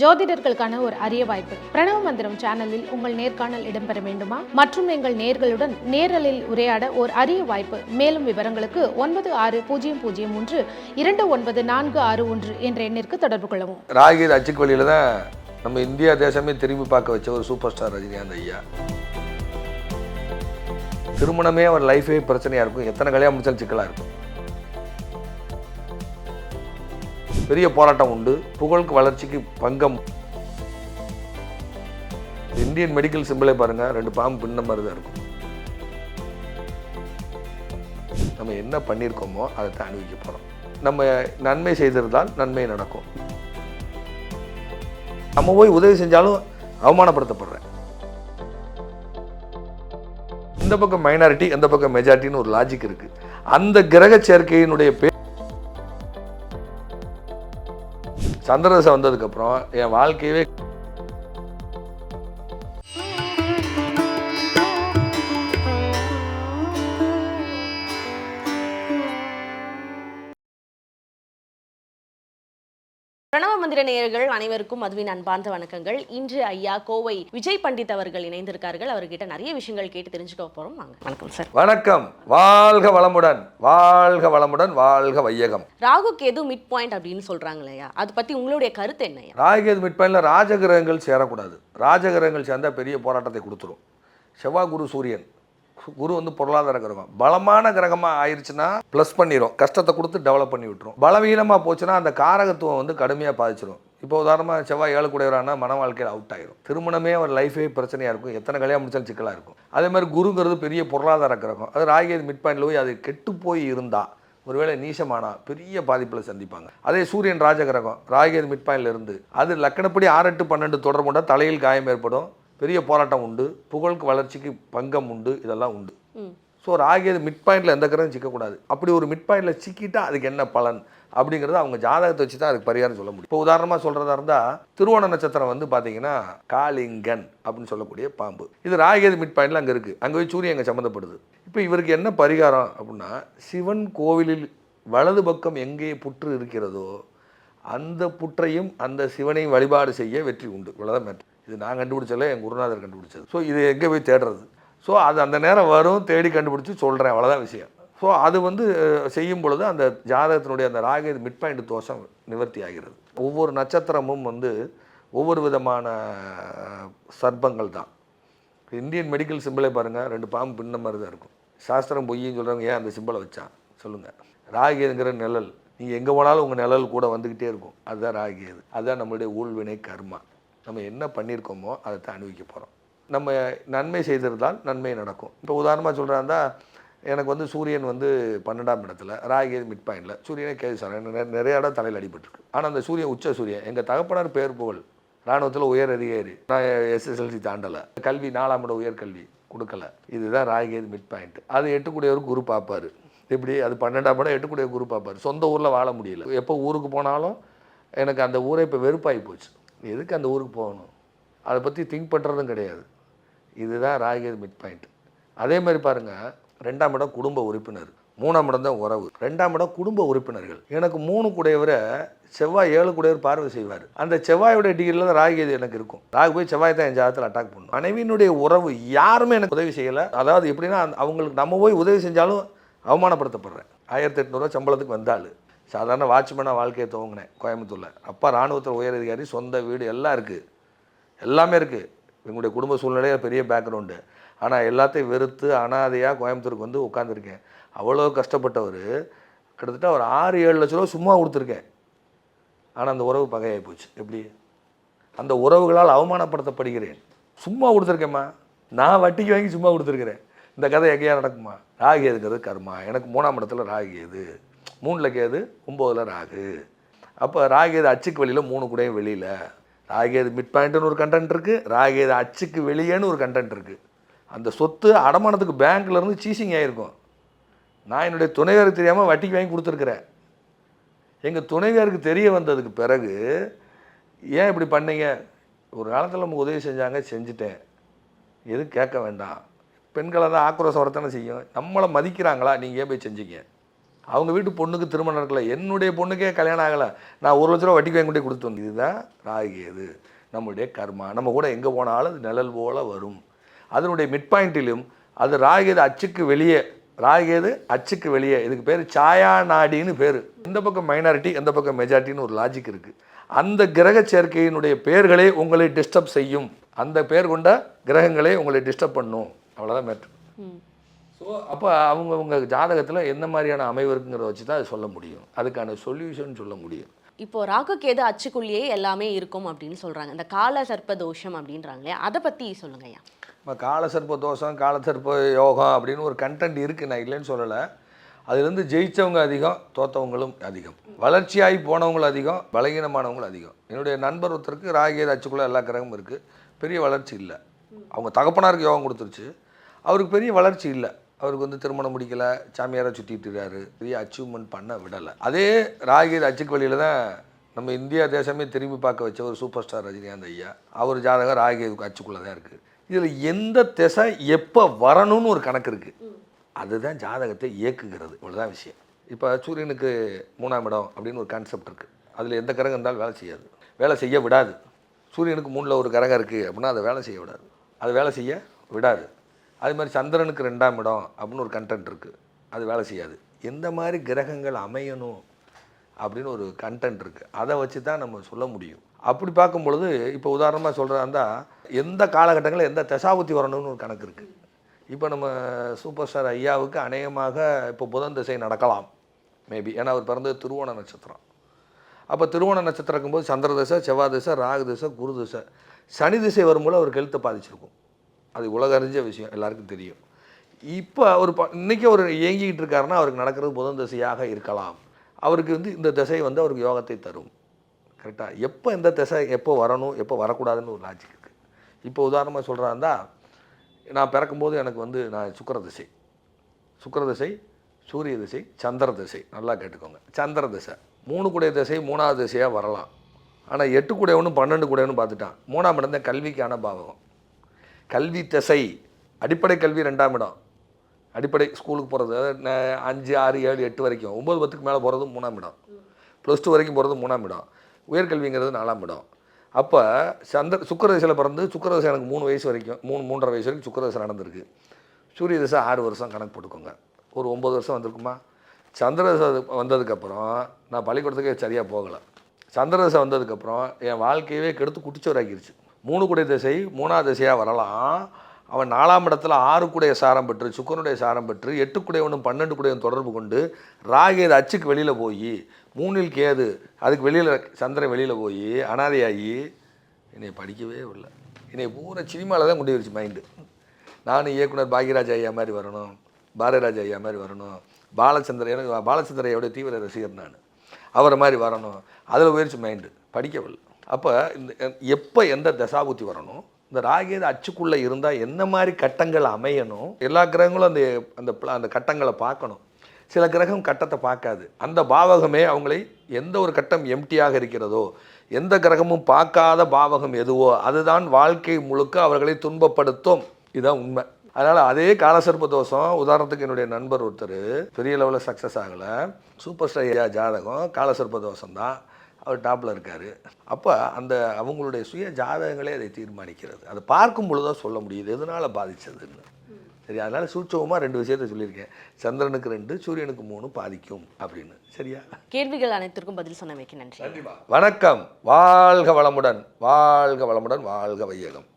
ஜோதிடர்களுக்கான ஒரு அரிய வாய்ப்பு. பிரணவ மந்திரம் சேனலில் உங்கள் நேர்காணல் இடம்பெற வேண்டுமா? மற்றும் எங்கள் நேர்களுடன் நேரலில் உரையாட ஒரு அரிய வாய்ப்பு. மேலும் விவரங்களுக்கு ஒன்பது ஆறு பூஜ்ஜியம் பூஜ்ஜியம் ஒன்று இரண்டு ஒன்பது நான்கு ஆறு ஒன்று என்ற எண்ணிற்கு தொடர்பு கொள்ளவும். ராகி அச்சுக்கு வழியில் தான் நம்ம இந்தியா தேசமே திரும்பி பார்க்க வச்ச ஒரு சூப்பர் ஸ்டார் ரஜினிகாந்த் ஐயா. திருமணமே அவர் லைஃபே பிரச்சனையாக இருக்கும். எத்தனை கல்யாணம் முடிச்சாலும் சிக்கலாக இருக்கும். பெரிய போராட்டம் உண்டு. புகழுக்கு வளர்ச்சிக்கு பங்கம். இந்தியன் மெடிக்கல் சிம்பிளே பாருங்க. ரெண்டு பாம்பு பின்ன மாதிரி தான் இருக்கும். நம்ம என்ன பண்ணியிருக்கோமோ அதை தான் அனுபவிக்க போகிறோம் நம்ம நன்மை செய்திருந்தால் நன்மை நடக்கும். நம்ம போய் உதவி செஞ்சாலும் அவமானப்படுத்தப்படுறேன். இந்த பக்கம் மைனாரிட்டி இந்த பக்கம் மெஜாரிட்டின்னு ஒரு லாஜிக் இருக்கு. அந்த கிரக சேர்க்கையினுடைய பேர் சந்திரதசை வந்ததுக்கப்புறம் என் வாழ்க்கையவே பிரணவ மந்திர நேயர்கள் அனைவருக்கும் மதுவின் அன்பார்ந்த வணக்கங்கள். இன்று ஐயா கோவை விஜய் பண்டித் அவர்கள் இணைந்திருக்கார்கள். அவர்கிட்ட நிறைய விஷயங்கள் கேட்டு தெரிஞ்சுக்க போறோம். வாங்க. வணக்கம் சார். வணக்கம். வாழ்க வளமுடன். வாழ்க வளமுடன். வாழ்க வையகம். ராகு கேது மிட் பாயிண்ட் அப்படின்னு சொல்றாங்க இல்லையா அது பத்தி உங்களுடைய கருத்து என்னையா ராகேது மிட்பாயின்ல ராஜகிரகங்கள் சேரக்கூடாது. ராஜகிரகங்கள் சேர்ந்தா பெரிய போராட்டத்தை கொடுத்துரும். செவ்வாய் குரு சூரியன். குரு வந்து பொருளாதார கிரகம். பலமான கிரகமாக ஆயிடுச்சுன்னா ப்ளஸ் பண்ணிடும் கஷ்டத்தை கொடுத்து டெவலப் பண்ணி விட்டுரும். பலவீனமாக போச்சுன்னா அந்த காரகத்துவம் வந்து கடுமையாக பாதிச்சிடும் இப்போ உதாரணமாக செவ்வாய் ஏழு கூடையவரானா மன வாழ்க்கையில் அவுட் ஆயிரும். திருமணமே அவர் லைஃபே பிரச்சனையாக இருக்கும். எத்தனை கல்யாணம் முடிச்சாலும் சிக்கலாக இருக்கும். அதே மாதிரி குருங்கிறது பெரிய பொருளாதார கிரகம். அது ராகேது மிட் பாயிண்டில் போய் அது கெட்டு போய் இருந்தால் ஒருவேளை நீசமானா பெரிய பாதிப்பில் சந்திப்பாங்க. அதே சூரியன் ராஜகிரகம் ராகேது மிட் பாயிண்ட்ல இருந்து. அது லக்கணப்படி ஆறு எட்டு பன்னெண்டு தொடர்பு தலையில் காயம் ஏற்படும். பெரிய போராட்டம் உண்டு. புகழுக்கு வளர்ச்சிக்கு பங்கம் உண்டு. இதெல்லாம் உண்டு. ஸோ ராகியது மிட் பாயிண்டில் எந்த கிரகம் சிக்கக்கூடாது. அப்படி ஒரு மிட் பாயிண்டில் சிக்கிட்டா அதுக்கு என்ன பலன்? அப்படிங்கிறது அவங்க ஜாதகத்தை வச்சு தான் அதுக்கு பரிகாரம் சொல்ல முடியும். இப்போ உதாரணமாக சொல்கிறதா இருந்தால் திருவோண நட்சத்திரம் வந்து பார்த்தீங்கன்னா காளிங்கன் அப்படின்னு சொல்லக்கூடிய பாம்பு. இது ராகியது மிட் பாயிண்டில் அங்கே இருக்குது அங்கே போய் சூரியன் அங்கே சம்மந்தப்படுது. இப்போ இவருக்கு என்ன பரிகாரம் அப்படின்னா சிவன் கோவிலில் வலது பக்கம் எங்கே புற்று இருக்கிறதோ அந்த புற்றையும் அந்த சிவனையும் வழிபாடு செய்ய வெற்றி உண்டு. இவ்வளோதான் மேட்ரு இது நான் கண்டுபிடிச்சல என் குருநாதர் கண்டுபிடிச்சது. ஸோ இது எங்கே போய் தேடுறது? ஸோ அது அந்த நேரம் வரும் தேடி கண்டுபிடிச்சி சொல்கிறேன் அவ்வளோதான் விஷயம். ஸோ அது வந்து செய்யும் பொழுது அந்த ஜாதகத்தினுடைய அந்த ராக மிட் பாயிண்ட் தோஷம் நிவர்த்தி ஆகிறது. ஒவ்வொரு நட்சத்திரமும் வந்து ஒவ்வொரு விதமான சர்ப்பங்கள் தான். இந்தியன் மெடிக்கல் சிம்பிளே பாருங்கள் ரெண்டு பாம்பு பின்ன மாதிரி தான் இருக்கும். சாஸ்திரம் பொய்யின்னு சொல்கிறவங்க ஏன் அந்த சிம்பிளை வச்சான் சொல்லுங்கள் ராகிங்கிற நிழல் நீங்கள் எங்கே போனாலும் உங்கள் நிழல் கூட வந்துக்கிட்டே இருக்கும். அதுதான் ராகியது அதுதான் நம்மளுடைய ஊழ்வினை கர்மா. நம்ம என்ன பண்ணியிருக்கோமோ அதை தான் அனுபவிக்க போகிறோம் நம்ம நன்மை செய்திருந்தால் நன்மை நடக்கும். இப்போ உதாரணமாக சொல்கிறாந்தா எனக்கு வந்து சூரியன் வந்து பன்னெண்டாம் இடத்துல ராகியது மிட் பாயிண்டில் சூரியனே கேது சார் நிறைய இடம் தலையில் அடிபட்டுருக்கு. ஆனால் அந்த சூரியன் உச்ச சூரியன் எங்கள் தகப்பனார் பேர் புகழ். இராணுவத்தில் உயர் அதிகாரி. நான் எஸ்எஸ்எல்சி தாண்டலை. கல்வி நாலாம் இட உயர்கல்வி கொடுக்கல. இதுதான் ராகியது மிட் பாயிண்ட் அது எட்டுக்கூடியவர் குரு பார்ப்பார் இப்படி அது பன்னெண்டாம் இடம் எட்டுக்கூடிய குரு பார்ப்பார் சொந்த ஊரில் வாழ முடியல. எப்போ ஊருக்கு போனாலும் எனக்கு அந்த ஊரை இப்போ வெறுப்பாகி போச்சு. எதுக்கு அந்த ஊருக்கு போகணும்? அதை பற்றி திங்க் பண்ணுறதும் கிடையாது. இதுதான் ராகியது மிட் பாயிண்ட் அதே மாதிரி பாருங்கள் ரெண்டாம் இடம் குடும்ப உறுப்பினர் மூணாம் இடம் தான் உறவு. ரெண்டாம் இடம் குடும்ப உறுப்பினர்கள். எனக்கு மூணு கூடையவரை செவ்வாய் ஏழு கூடையவர் பார்வை செய்வார். அந்த செவ்வாயோட டிகிரியில் தான் ராகியது எனக்கு இருக்கும். ராகு போய் செவ்வாய் தான் என் ஜாதத்தில் அட்டாக் பண்ணும். மனைவியினுடைய உறவு யாருமே எனக்கு உதவி செய்யலை. அதாவது எப்படின்னா அவங்களுக்கு நம்ம போய் உதவி செஞ்சாலும் அவமானப்படுத்தப்படுறேன். ஆயிரத்தி எட்நூறுவா சம்பளத்துக்கு வந்தாள். சாதாரண வாட்ச்மேனாக வாழ்க்கையை துவங்கினேன் கோயம்புத்தூரில். அப்பா ராணுவத்தில் உயர் அதிகாரி சொந்த வீடு எல்லாம் இருக்குது எல்லாமே இருக்குது எங்களுடைய குடும்ப சூழ்நிலையில் பெரிய பேக்ரவுண்டு ஆனால் எல்லாத்தையும் வெறுத்து அனாதையாக கோயம்புத்தூருக்கு வந்து உட்காந்துருக்கேன் அவ்வளோ கஷ்டப்பட்டவர் கிட்டத்தட்ட ஒரு ஆறு ஏழு லட்ச ரூபா சும்மா கொடுத்துருக்கேன். ஆனால் அந்த உறவு பகையாகி போச்சு. எப்படி? அந்த உறவுகளால் அவமானப்படுத்தப்படுகிறேன். சும்மா கொடுத்துருக்கேம்மா. நான் வட்டிக்கு வாங்கி சும்மா கொடுத்துருக்குறேன். இந்த கதை எங்கேயா நடக்குமா? ராகி எதுங்கிறது கர்மா. எனக்கு மூணாம் இடத்துல ராகி எது? மூணில் கேது ஒம்போதில் ராகு. அப்போ ராகேது அச்சுக்கு வெளியில் மூணு கூடயும் வெளியில். ராகேது மிட் பாயிண்ட்னு ஒரு கண்டென்ட் இருக்குது ராகேது அச்சுக்கு வெளியேன்னு ஒரு கண்டென்ட் இருக்குது அந்த சொத்து அடமானத்துக்கு பேங்க்ல இருந்து சீசிங் ஆகிருக்கும் நான் என்னுடைய துணைவருக்கு தெரியாமல் வட்டிக்கு வாங்கி கொடுத்துருக்குறேன். எங்கள் துணைவியாருக்கு தெரிய வந்ததுக்கு பிறகு ஏன் இப்படி பண்ணீங்க? ஒரு காலத்தில் நமக்கு உதவி செஞ்சாங்க செஞ்சுட்டேன். எதுவும் கேட்க வேண்டாம். பெண்களை தான் ஆக்ரோஷம் வரத்தானே செய்யும். நம்மளை மதிக்கிறாங்களா? நீங்கள் ஏன் போய் செஞ்சீங்க? அவங்க வீட்டு பொண்ணுக்கு திருமணம் நடக்கல. என்னுடைய பொண்ணுக்கே கல்யாணம் ஆகலை. நான் ஒரு லட்ச ரூபா வட்டிக்கு வாங்கி கொண்டே கொடுத்து வந்தேன் இதுதான் ராகியது நம்முடைய கர்மா. நம்ம கூட எங்கே போனாலும் அது நிழல் போல வரும். அதனுடைய மிட் பாயிண்ட்டிலும் அது ராகியது அச்சுக்கு வெளியே. ராகியது அச்சுக்கு வெளியே. இதுக்கு பேர் சாயா நாடின்னு பேர். இந்த பக்கம் மைனாரிட்டி இந்த பக்கம் மெஜாரிட்டின்னு ஒரு லாஜிக் இருக்குது அந்த கிரக சேர்க்கையினுடைய பெயர்களே உங்களை டிஸ்டர்ப் செய்யும். அந்த பேர் கொண்ட கிரகங்களே உங்களை டிஸ்டர்ப் பண்ணும். அவ்வளோதான் மேட்ரு ஸோ அப்போ அவங்கவுங்க ஜாதகத்தில் எந்த மாதிரியான அமைவு இருக்குங்கிறத வச்சு தான் அது சொல்ல முடியும். அதுக்கான சொல்யூஷன் சொல்ல முடியும். இப்போ ராகு கேது அச்சுக்குள்ளேயே எல்லாமே இருக்கும் அப்படின்னு சொல்றாங்க. இந்த கால சர்ப்ப தோஷம் அப்படின்றாங்களே அதை பத்தி சொல்லுங்க ஐயா. நம்ம காலசர்ப்ப தோஷம் காலசர்ப்ப யோகம் அப்படின்னு ஒரு கண்டென்ட் இருக்குது நான் இல்லைன்னு சொல்லலை. அதுலேருந்து ஜெயித்தவங்க அதிகம் தோத்தவங்களும் அதிகம். வளர்ச்சியாகி போனவங்களும் அதிகம் பலகீனமானவங்களும் அதிகம். என்னுடைய நண்பர் ஒருத்தருக்கு ராகியது அச்சுக்குள்ளே எல்லா கிரகமும் இருக்குது பெரிய வளர்ச்சி இல்லை. அவங்க தகப்பனாருக்கு யோகம் கொடுத்துருச்சு. அவருக்கு பெரிய வளர்ச்சி இல்லை. அவருக்கு வந்து திருமணம் முடிக்கலை சாமியாரை சுற்றிட்டு இருக்காரு. பெரிய அச்சீவ்மெண்ட் பண்ண விடலை. அதே ராகிர் அச்சுக்கு வழியில் தான் நம்ம இந்தியா தேசமே திரும்பி பார்க்க வச்ச ஒரு சூப்பர் ஸ்டார் ரஜினிகாந்த் ஐயா. அவர் ஜாதகம் ராகிருக்கு அச்சுக்குள்ளே தான் இருக்குது இதில் எந்த திசை எப்போ வரணும்னு ஒரு கணக்கு இருக்குது அதுதான் ஜாதகத்தை இயக்குகிறது. இவ்வளோதான் விஷயம். இப்போ சூரியனுக்கு மூணாம் இடம் அப்படின்னு ஒரு கான்செப்ட் இருக்குது அதில் எந்த கிரகம் இருந்தாலும் வேலை செய்யாது. வேலை செய்ய விடாது. சூரியனுக்கு மூணில் ஒரு கிரகம் இருக்குது அப்படின்னா அதை வேலை செய்ய விடாது. அது வேலை செய்ய விடாது. அது மாதிரி சந்திரனுக்கு ரெண்டாம் இடம் அப்படின்னு ஒரு கண்டென்ட் இருக்குது அது வேலை செய்யாது. எந்த மாதிரி கிரகங்கள் அமையணும் அப்படின்னு ஒரு கண்டென்ட் இருக்குது அதை வச்சு தான் நம்ம சொல்ல முடியும். அப்படி பார்க்கும் பொழுது இப்போ உதாரணமாக சொல்கிறதா இருந்தால் எந்த காலகட்டங்களில் எந்த தசாபுத்தி வரணும்னு ஒரு கணக்கு இருக்குது இப்போ நம்ம சூப்பர் ஸ்டார் ஐயாவுக்கு அநேகமாக இப்போ புதன் திசை நடக்கலாம் மேபி ஏன்னா அவர் பிறந்தது திருவோண நட்சத்திரம். அப்போ திருவோண நட்சத்திரம் இருக்கும்போது சந்திர திசை செவ்வாய் திசை ராகு திசை குரு திசை. சனி திசை வரும்போது அவர் ஹெல்த்தை பாதிச்சிருக்கும். அது உலக அறிஞ்ச விஷயம் எல்லாருக்கும் தெரியும். இப்போ அவர் ப இன்றைக்கி அவர் இயங்கிக்கிட்டு இருக்காருன்னா அவருக்கு நடக்கிறது புதன் திசையாக இருக்கலாம். அவருக்கு வந்து இந்த திசை வந்து அவருக்கு யோகத்தை தரும். கரெக்டாக எப்போ இந்த திசை எப்போ வரணும் எப்போ வரக்கூடாதுன்னு ஒரு லாஜிக் இருக்குது இப்போ உதாரணமாக சொல்கிறாருந்தா நான் பிறக்கும்போது எனக்கு வந்து நான் சுக்கிர திசை. சுக்கர திசை சூரிய திசை சந்திர திசை. நல்லா கேட்டுக்கோங்க. சந்திர திசை. மூணு கூடிய திசை மூணாவது திசையாக வரலாம். ஆனால் எட்டு கூடையவனும் பன்னெண்டு கூடையவனும் பார்த்துட்டான். மூணாம் இடம் தான் கல்விக்கான பாவகம். கல்வி திசை அடிப்படை கல்வி ரெண்டாம் இடம். அடிப்படை ஸ்கூலுக்கு போகிறது அஞ்சு ஆறு ஏழு எட்டு வரைக்கும். ஒம்பது பத்துக்கு மேலே போகிறது மூணாம் இடம். ப்ளஸ் டூ வரைக்கும் போகிறது மூணாம் இடம். உயர்கல்விங்கிறது நாலாம் இடம். அப்போ சந்திர சுக்கரதசையில் பிறந்து சுக்கரதசை எனக்கு மூணு வயசு வரைக்கும் மூணு மூன்றரை வயசு வரைக்கும் சுக்கரதசை நடந்திருக்கு. சூரிய தசை ஆறு வருஷம் கணக்கு போட்டுக்கோங்க. ஒரு ஒம்பது வருஷம் வந்திருக்குமா? சந்திரதசை வந்ததுக்கப்புறம் நான் பள்ளிக்கூடத்துக்கே சரியாக போகலை. சந்திரதசை வந்ததுக்கப்புறம் என் வாழ்க்கையவே கெடுத்து குட்டிச்சோராக்கிருச்சு மூணு குடை திசை மூணாவது திசையாக வரலாம். அவன் நாலாம் இடத்துல ஆறு குடைய சாரம் பெற்று சுக்கரனுடைய சாரம் பெற்று எட்டு குடையவனும் பன்னெண்டு குடையும் தொடர்பு கொண்டு ராகேது அச்சுக்கு வெளியில் போய் மூணில் கேது அதுக்கு வெளியில் சந்திரன் வெளியில் போய் அனாதையாகி என்னை படிக்கவே இல்லை என்னை பூரா சினிமாவில் தான் கொண்டு வச்சு மைண்டு நானும் இயக்குனர் பாக்யராஜ் ஐயா மாதிரி வரணும் பாரதிராஜ் ஐயா மாதிரி வரணும் பாலச்சந்திர எனக்கு பாலச்சந்திரையோட தீவிர ரசிகர் நான். அவரை மாதிரி வரணும். அதில் உயர்ச்சி மைண்டு படிக்கவில்லை. அப்போ இந்த எப்போ எந்த தசாபுத்தி வரணும்? இந்த ராகேது அச்சுக்குள்ளே இருந்தால் என்ன மாதிரி கட்டங்கள் அமையணும்? எல்லா கிரகங்களும் அந்த அந்த அந்த கட்டங்களை பார்க்கணும். சில கிரகம் கட்டத்தை பார்க்காது. அந்த பாவகமே அவங்களை எந்த ஒரு கட்டம் எம்டியாக இருக்கிறதோ எந்த கிரகமும் பார்க்காத பாவகம் எதுவோ அதுதான் வாழ்க்கை முழுக்க அவர்களை துன்பப்படுத்தும். இதுதான் உண்மை. அதனால் அதே காலசர்ப்ப தோஷம். உதாரணத்துக்கு என்னுடைய நண்பர் ஒருத்தர் பெரிய லெவலில் சக்ஸஸ் ஆகலை. சூப்பர் ஸ்டார் ஜாதகம் காலசர்ப்ப தோஷம் தான் அவர் டாப்பில் இருக்கார். அப்போ அந்த அவங்களுடைய சுய ஜாதகங்களே அதை தீர்மானிக்கிறது. அதை பார்க்கும் பொழுது தான் சொல்ல முடியுது எதனால் பாதிச்சதுன்னு. சரி அதனால் சூட்சவமாக ரெண்டு விஷயத்த சொல்லியிருக்கேன். சந்திரனுக்கு ரெண்டு சூரியனுக்கு மூணு பாதிக்கும் அப்படின்னு. சரியா? கேள்விகள் அனைத்திற்கும் பதில் சொன்னமைக்கு நன்றி. வணக்கம். வாழ்க வளமுடன். வாழ்க வளமுடன். வாழ்க வையகம்.